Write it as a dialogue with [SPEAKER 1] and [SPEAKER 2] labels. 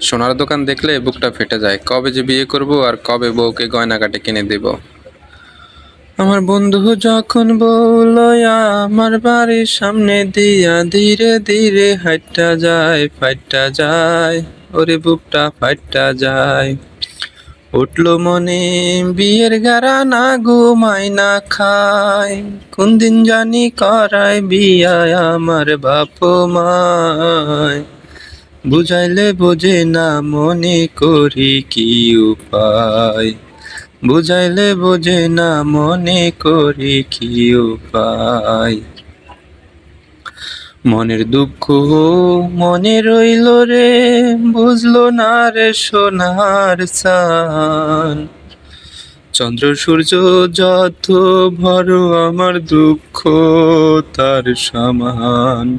[SPEAKER 1] সোনার দোকান দেখলে বুকটা ফেটে যায়। কবে যে বিয়ে করব আর কবে বউকে গয়নাকাটে কিনে দেব? আমার বন্ধু যখন বলল আমার বাড়ির সামনে দিয়া ধীরে ধীরে হাইটটা যায়, ফাইটটা যায়, ওরে বুকটা ফাইটটা যায়। উঠল মনে, বিয়ের গারা না ঘুমাই না খায়। কোন দিন জানি করায় বিয়ায় আমার বাপ মায়। বুঝাইলে বোঝে না মনে করি কি উপায়। বুঝাইলে বোঝে না মনে করি কি উপায়। মনের দুঃখ মনে রইল রে, বুঝলো না রে সোনার সান চন্দ্র, সূর্য যত বড় আমার দুঃখ তার সমান।